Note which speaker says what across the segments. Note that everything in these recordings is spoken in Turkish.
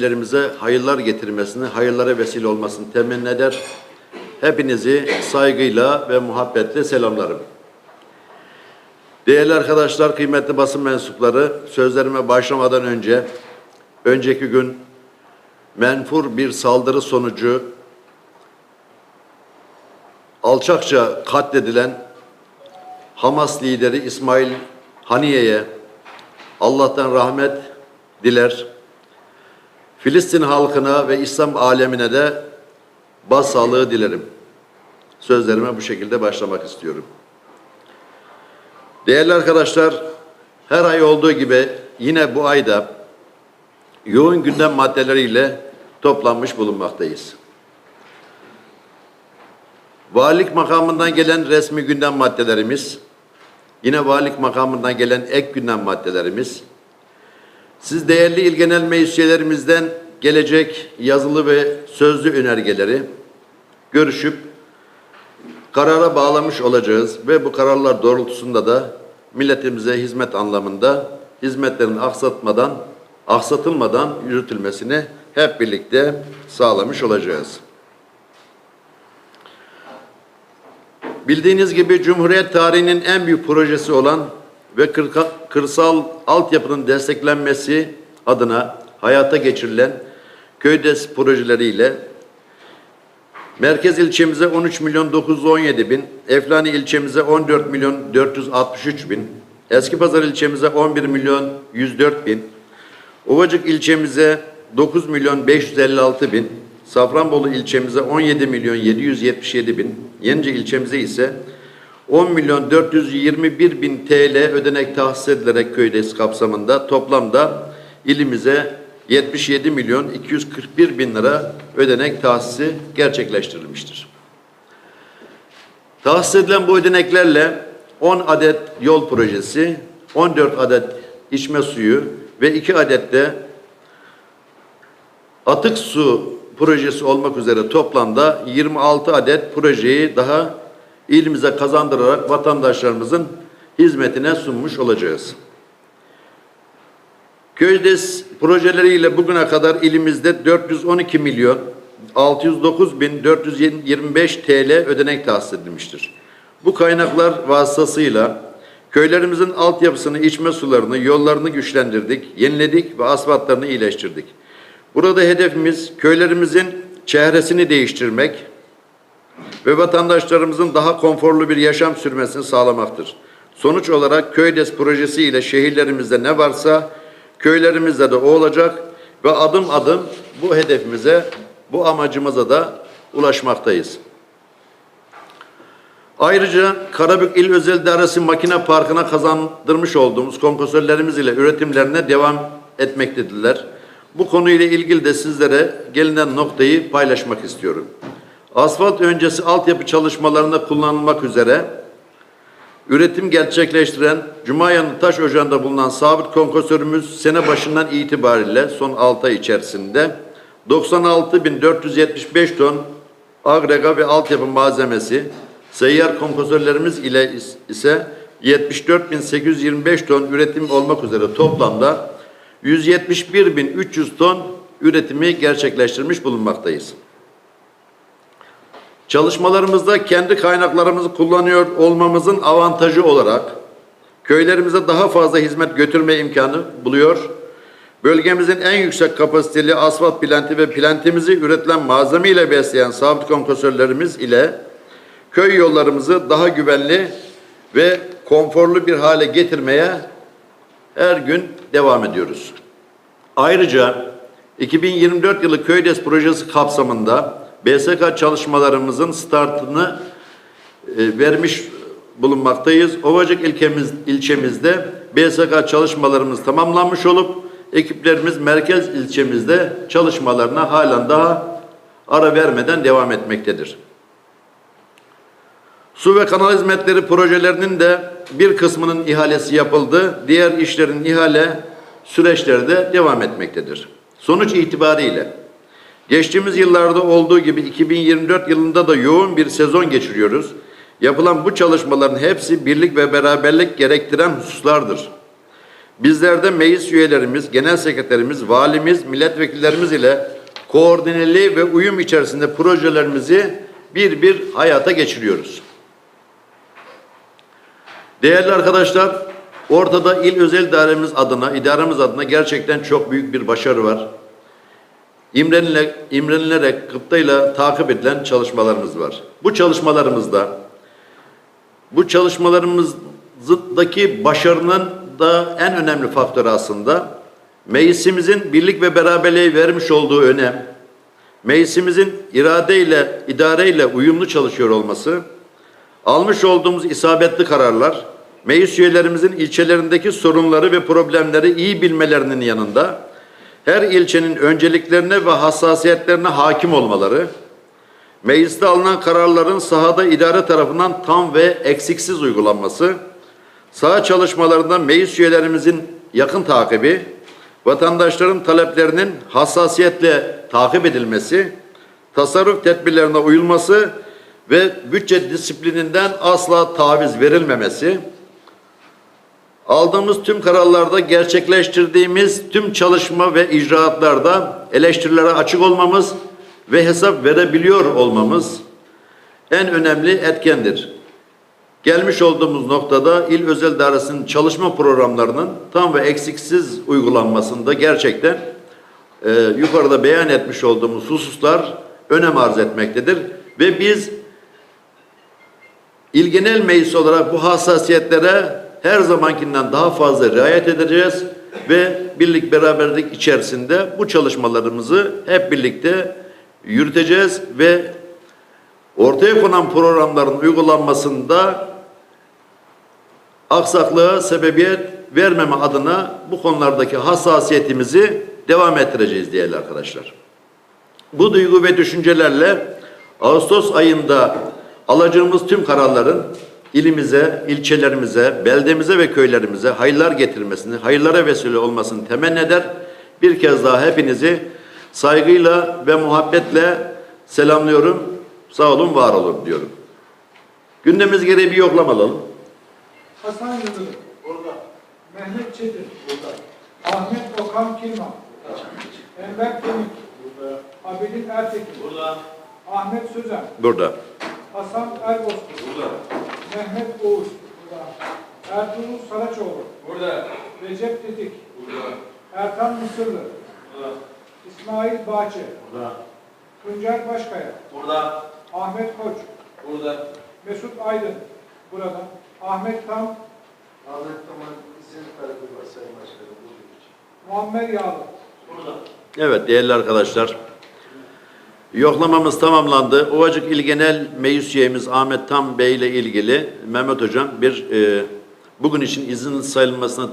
Speaker 1: Lerimize hayırlar getirmesini, hayırlara vesile olmasını temenni eder. Hepinizi saygıyla ve muhabbetle selamlarım. Değerli arkadaşlar, kıymetli basın mensupları, sözlerime başlamadan önce, önceki gün menfur bir saldırı sonucu alçakça katledilen Hamas lideri İsmail Haniye'ye Allah'tan rahmet diler. Filistin halkına ve İslam alemine de başsağlığı dilerim. Sözlerime bu şekilde başlamak istiyorum. Değerli arkadaşlar, her ay olduğu gibi yine bu ayda yoğun gündem maddeleriyle toplanmış bulunmaktayız. Valilik makamından gelen resmi gündem maddelerimiz, yine valilik makamından gelen ek gündem maddelerimiz, siz değerli il genel meclis gelecek yazılı ve sözlü önergeleri görüşüp karara bağlamış olacağız ve bu kararlar doğrultusunda da milletimize hizmet anlamında hizmetlerin aksatmadan, aksatılmadan yürütülmesini hep birlikte sağlamış olacağız. Bildiğiniz gibi Cumhuriyet tarihinin en büyük projesi olan ve kırka- kırsal altyapının desteklenmesi adına hayata geçirilen Köydes projeleriyle Merkez ilçemize 13 milyon 917 bin, Eflani ilçemize 14 milyon 463 bin, Eskipazarı ilçemize 11 milyon 104 bin, Ovacık ilçemize 9 milyon 556 bin, Safranbolu ilçemize 17 milyon 777 bin, Yenice ilçemize ise 10 milyon 421 bin TL ödenek tahsis edilerek köydes kapsamında toplamda ilimize 77 milyon 241 bin lira ödenek tahsisi gerçekleştirilmiştir. Tahsis edilen bu ödeneklerle 10 adet yol projesi, 14 adet içme suyu ve 2 adet de atık su projesi olmak üzere toplamda 26 adet projeyi daha ilimize kazandırarak vatandaşlarımızın hizmetine sunmuş olacağız. Köydes projeleriyle bugüne kadar ilimizde 412 milyon 609 bin 425 TL ödenek tahsis edilmiştir. Bu kaynaklar vasıtasıyla köylerimizin altyapısını, içme sularını, yollarını güçlendirdik, yeniledik ve asfaltlarını iyileştirdik. Burada hedefimiz köylerimizin çehresini değiştirmek ve vatandaşlarımızın daha konforlu bir yaşam sürmesini sağlamaktır. Sonuç olarak Köydes projesi ile şehirlerimizde ne varsa köylerimizde de o olacak ve adım adım bu hedefimize, bu amacımıza da ulaşmaktayız. Ayrıca Karabük İl Özel İdaresi Makine Parkı'na kazandırmış olduğumuz kompresörlerimiz ile üretimlerine devam etmektedirler. Bu konuyla ilgili de sizlere gelinen noktayı paylaşmak istiyorum. Asfalt öncesi altyapı çalışmalarında kullanılmak üzere üretim gerçekleştiren Cumayanı Taş Ocağı'nda bulunan sabit kompresörümüz sene başından itibariyle son 6 ay içerisinde 96.475 ton agrega ve altyapı malzemesi, seyyar kompresörlerimiz ile is- ise 74.825 ton üretim olmak üzere toplamda 171.300 ton üretimi gerçekleştirmiş bulunmaktayız. Çalışmalarımızda kendi kaynaklarımızı kullanıyor olmamızın avantajı olarak köylerimize daha fazla hizmet götürme imkanı buluyor. Bölgemizin en yüksek kapasiteli asfalt planti ve plantimizi üretilen malzeme ile besleyen sabit kompresörlerimiz ile köy yollarımızı daha güvenli ve konforlu bir hale getirmeye her gün devam ediyoruz. Ayrıca 2024 yılı Köydes projesi kapsamında BSK çalışmalarımızın startını e, vermiş bulunmaktayız. Ovacık ilkemiz, ilçemizde BSK çalışmalarımız tamamlanmış olup ekiplerimiz merkez ilçemizde çalışmalarına halen daha ara vermeden devam etmektedir. Su ve kanal hizmetleri projelerinin de bir kısmının ihalesi yapıldı. Diğer işlerin ihale süreçleri de devam etmektedir. Sonuç itibariyle geçtiğimiz yıllarda olduğu gibi 2024 yılında da yoğun bir sezon geçiriyoruz. Yapılan bu çalışmaların hepsi birlik ve beraberlik gerektiren hususlardır. Bizler de meclis üyelerimiz, genel sekreterimiz, valimiz, milletvekillerimiz ile koordineli ve uyum içerisinde projelerimizi bir bir hayata geçiriyoruz. Değerli arkadaşlar, ortada il özel idaremiz adına, idaremiz adına gerçekten çok büyük bir başarı var. İmrenilerek, imrenilerek gıptayla takip edilen çalışmalarımız var. Bu çalışmalarımızda, bu çalışmalarımızdaki başarının da en önemli faktörü aslında meclisimizin birlik ve beraberliğe vermiş olduğu önem, meclisimizin iradeyle, idareyle uyumlu çalışıyor olması, almış olduğumuz isabetli kararlar, meclis üyelerimizin ilçelerindeki sorunları ve problemleri iyi bilmelerinin yanında, her ilçenin önceliklerine ve hassasiyetlerine hakim olmaları, mecliste alınan kararların sahada idare tarafından tam ve eksiksiz uygulanması, saha çalışmalarında meclis üyelerimizin yakın takibi, vatandaşların taleplerinin hassasiyetle takip edilmesi, tasarruf tedbirlerine uyulması ve bütçe disiplininden asla taviz verilmemesi, aldığımız tüm kararlarda gerçekleştirdiğimiz tüm çalışma ve icraatlarda eleştirilere açık olmamız ve hesap verebiliyor olmamız en önemli etkendir. Gelmiş olduğumuz noktada il özel dairesinin çalışma programlarının tam ve eksiksiz uygulanmasında gerçekten e, yukarıda beyan etmiş olduğumuz hususlar önem arz etmektedir. Ve biz İl Genel Meclis olarak bu hassasiyetlere her zamankinden daha fazla riayet edeceğiz ve birlik beraberlik içerisinde bu çalışmalarımızı hep birlikte yürüteceğiz ve ortaya konan programların uygulanmasında aksaklığa sebebiyet vermeme adına bu konulardaki hassasiyetimizi devam ettireceğiz değerli arkadaşlar. Bu duygu ve düşüncelerle Ağustos ayında alacağımız tüm kararların ilimize, ilçelerimize, beldemize ve köylerimize hayırlar getirmesini, hayırlara vesile olmasını temenni eder. Bir kez daha hepinizi saygıyla ve muhabbetle selamlıyorum. Sağ olun, var olun diyorum. Gündemimiz gereği bir yoklama alalım.
Speaker 2: Hasan Yıldırım. Burada. Mehmet Çetin. Burada. Ahmet Okan Kilman. Enver Kemik. Burada. Abidin Ertekin. Burada. Ahmet Sözen.
Speaker 1: Burada.
Speaker 2: Hasan Erbozkurt. Burada. Mehmet Oğuz. Burada. Ertuğrul Saraçoğlu.
Speaker 3: Burada.
Speaker 2: Recep Tetik.
Speaker 3: Burada.
Speaker 2: Erkan Mısırlı.
Speaker 3: Burada.
Speaker 2: İsmail Bahçe.
Speaker 3: Burada.
Speaker 2: Tuncer Başkaya.
Speaker 3: Burada.
Speaker 2: Ahmet Koç.
Speaker 3: Burada.
Speaker 2: Mesut Aydın. Burada. Ahmet Tam.
Speaker 4: Ahmet Taman isim talebi var Sayın Başkanım.
Speaker 2: Muammer Yağlı.
Speaker 3: Burada.
Speaker 1: Evet değerli arkadaşlar. Yoklamamız tamamlandı. Ovacık İl Genel Meclis Üyemiz Ahmet Tam Bey ile ilgili Mehmet Hocam bir e, bugün için izin sayılmasına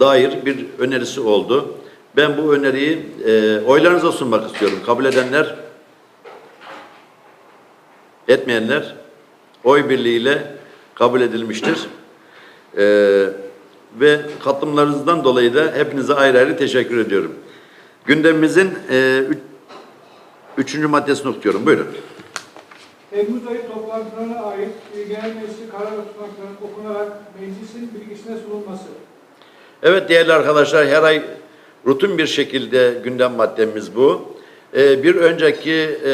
Speaker 1: dair bir önerisi oldu. Ben bu öneriyi e, oylarınıza sunmak istiyorum. Kabul edenler, etmeyenler oy birliğiyle kabul edilmiştir. E, ve katılımlarınızdan dolayı da hepinize ayrı ayrı teşekkür ediyorum. Gündemimizin e, üçüncü maddesini okuyorum. Buyurun.
Speaker 2: Temmuz ayı toplantılarına ait Genel Meclisi karar ve tutanakların okunarak meclisin bilgisine sunulması.
Speaker 1: Evet değerli arkadaşlar her ay rutin bir şekilde gündem maddemiz bu. Ee, bir önceki e,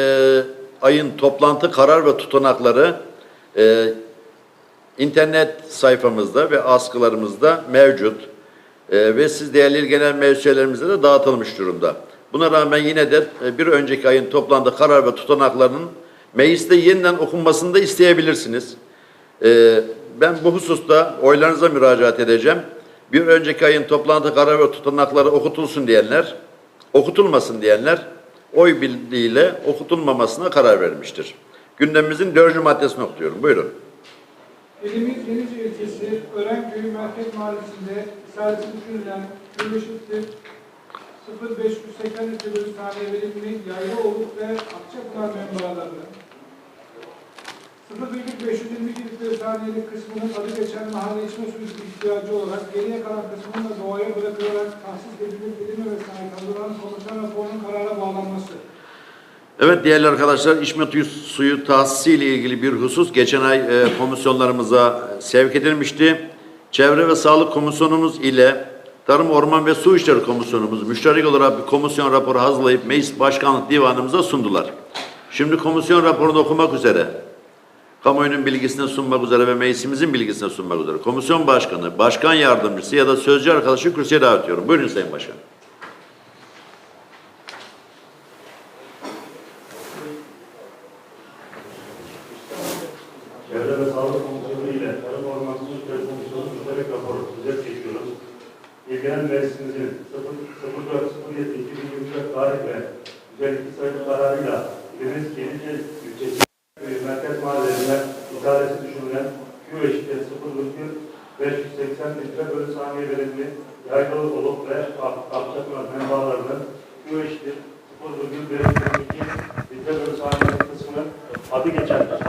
Speaker 1: ayın toplantı karar ve tutanakları e, internet sayfamızda ve askılarımızda mevcut. E, ve siz değerli genel meclis üyelerimize de dağıtılmış durumda. Buna rağmen yine de e, bir önceki ayın toplantı karar ve tutanaklarının mecliste yeniden okunmasını da isteyebilirsiniz. Ee, ben bu hususta oylarınıza müracaat edeceğim. Bir önceki ayın toplantı karar ve tutanakları okutulsun diyenler, okutulmasın diyenler oy birliğiyle okutulmamasına karar vermiştir. Gündemimizin dördüncü maddesini okuyorum. Buyurun.
Speaker 2: İlimiz Denizli ilçesi Örenköy Merkez Mahallesi'nde isabeti düşünülen Gümüşlük tip 0580 litre bölü saniye verimli yaylı oluk ve Akçapınar membaralarının 0,522 litre saniyelik kısmının adı geçen mahalle içme suyu ihtiyacı olarak geriye kalan kısmının da doğaya bırakılarak tahsis edilip edilme ve sahip hazırlanan komisyon raporunun karara bağlanması.
Speaker 1: Evet değerli arkadaşlar içme suyu tahsisi ile ilgili bir husus geçen ay e, komisyonlarımıza sevk edilmişti. Çevre ve Sağlık Komisyonumuz ile Tarım, Orman ve Su İşleri Komisyonumuz müşterek olarak bir komisyon raporu hazırlayıp Meclis Başkanlık Divanımıza sundular. Şimdi komisyon raporunu okumak üzere, kamuoyunun bilgisine sunmak üzere ve meclisimizin bilgisine sunmak üzere komisyon başkanı, başkan yardımcısı ya da sözcü arkadaşı kürsüye davet. Buyurun Sayın Başkan.
Speaker 3: Çevre ve Sağlık Komisyonu ile Tarım Orman Su İşleri Komisyonu müşterek raporu düzet çekiyoruz. İlgilenen meclisimizin 04.07.2024 tarih ve 152 sayılı kararıyla ilimiz Yenice ilçesi köyü merkez mahallelerine idaresi düşünülen Q eşittir 0,580 litre bölü saniye verimli yaylalı olup ve Akçapınar menbaalarının Q eşittir 0,522 litre bölü saniye kısmının adı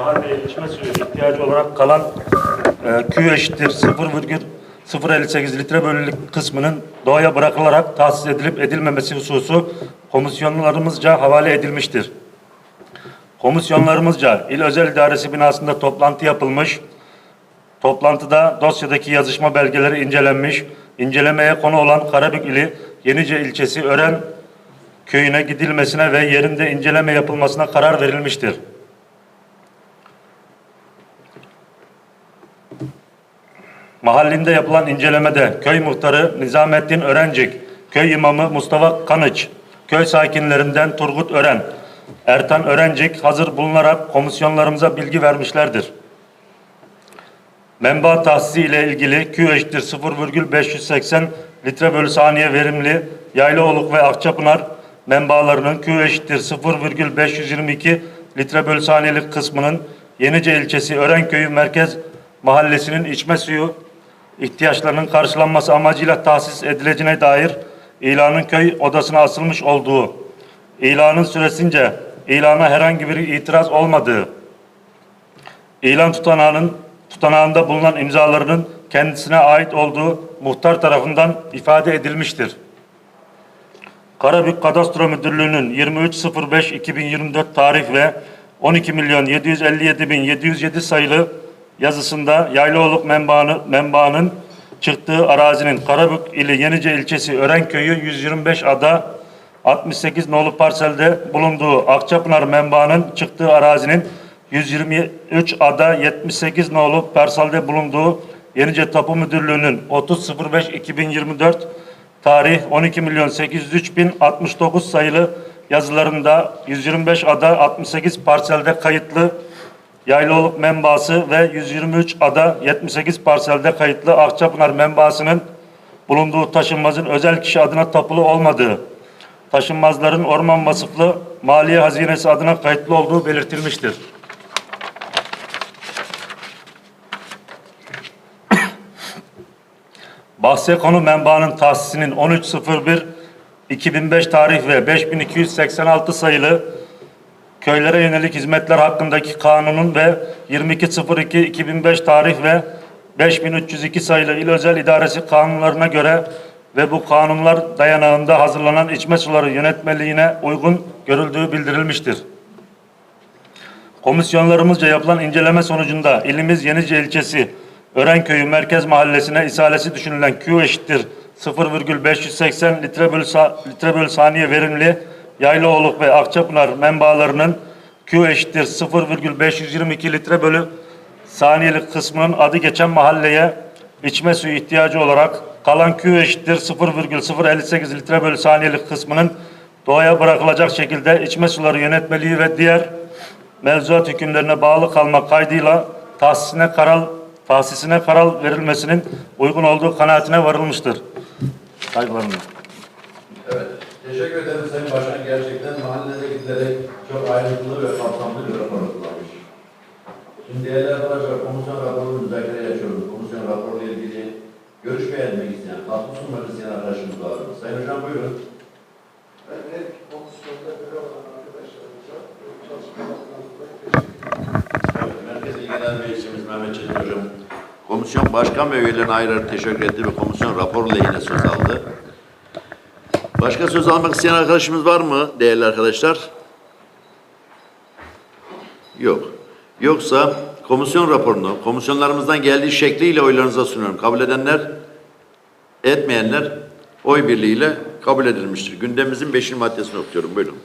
Speaker 3: mahalleye içme suyu ihtiyacı olarak kalan e, Q eşittir 0,058 litre bölülük kısmının doğaya bırakılarak tahsis edilip edilmemesi hususu komisyonlarımızca havale edilmiştir. Komisyonlarımızca İl Özel İdaresi binasında toplantı yapılmış. Toplantıda dosyadaki yazışma belgeleri incelenmiş. İncelemeye konu olan Karabük ili Yenice ilçesi Ören köyüne gidilmesine ve yerinde inceleme yapılmasına karar verilmiştir. Mahallinde yapılan incelemede köy muhtarı Nizamettin Örencik, köy imamı Mustafa Kanıç, köy sakinlerinden Turgut Ören, Ertan Örencik hazır bulunarak komisyonlarımıza bilgi vermişlerdir. Menba tahsisi ile ilgili Q eşittir 0,580 litre bölü saniye verimli Yaylaoluk ve Akçapınar menbaalarının Q eşittir 0,522 litre bölü saniyelik kısmının Yenice ilçesi Örenköy'ü merkez mahallesinin içme suyu ihtiyaçlarının karşılanması amacıyla tahsis edileceğine dair ilanın köy odasına asılmış olduğu, ilanın süresince ilana herhangi bir itiraz olmadığı, İlan tutanağının tutanağında bulunan imzalarının kendisine ait olduğu muhtar tarafından ifade edilmiştir. Karabük Kadastro Müdürlüğü'nün 23.05.2024 tarih ve 12 milyon 757 bin 707 sayılı yazısında Yaylaoluk menbaını, menbaının çıktığı arazinin Karabük ili Yenice ilçesi Örenköy'ü 125 ada 68 nolu parselde bulunduğu Akçapınar menbaının çıktığı arazinin 123 ada 78 nolu parselde bulunduğu Yenice Tapu Müdürlüğü'nün 30.05.2024 tarih 12 milyon 803 bin 69 sayılı yazılarında 125 ada 68 parselde kayıtlı Yaylaoluk menbaası ve 123 ada 78 parselde kayıtlı Akçapınar menbaasının bulunduğu taşınmazın özel kişi adına tapulu olmadığı, taşınmazların orman vasıflı maliye hazinesi adına kayıtlı olduğu belirtilmiştir. Bahse konu menbaanın tahsisinin 13.01.2005 tarih ve 5286 sayılı köylere yönelik hizmetler hakkındaki kanunun ve 22.02.2005 tarih ve 5302 sayılı İl Özel İdaresi kanunlarına göre ve bu kanunlar dayanağında hazırlanan içme suları yönetmeliğine uygun görüldüğü bildirilmiştir. Komisyonlarımızca yapılan inceleme sonucunda ilimiz Yenice ilçesi Örenköy'ü merkez mahallesine isalesi düşünülen Q eşittir 0,580 litre bölü, litre bölü saniye verimli Yaylaoluk ve Akçapınar menbaalarının Q eşittir 0,522 litre bölü saniyelik kısmının adı geçen mahalleye içme suyu ihtiyacı olarak kalan Q eşittir 0,058 litre bölü saniyelik kısmının doğaya bırakılacak şekilde içme suları yönetmeliği ve diğer mevzuat hükümlerine bağlı kalmak kaydıyla tahsisine karar tahsisine karar verilmesinin uygun olduğu kanaatine varılmıştır. Saygılarımla.
Speaker 1: Teşekkür ederim Sayın Başkan. Gerçekten mahallede giderek çok ayrıntılı ve kapsamlı bir rapor hazırlamış. Şimdi değerli arkadaşlar komisyon raporunu müzakere yaşıyoruz. Komisyon raporuyla ilgili görüş beğenmek isteyen, katkı sunmak isteyen arkadaşımız var. Sayın Hocam buyurun.
Speaker 4: Ben iki komisyonda görev alan arkadaşlarımıza çalışmalarından dolayı teşekkür ederim.
Speaker 1: Evet, Merkez İl Genel Meclisimiz Mehmet Çetin Hocam. Komisyon başkan ve üyelerine ayrı teşekkür etti ve komisyon raporu lehine söz aldı. Başka söz almak isteyen arkadaşımız var mı değerli arkadaşlar? Yok. Yoksa komisyon raporunu komisyonlarımızdan geldiği şekliyle oylarınıza sunuyorum. Kabul edenler, etmeyenler oy birliğiyle kabul edilmiştir. Gündemimizin 5. maddesini okuyorum. Buyurun.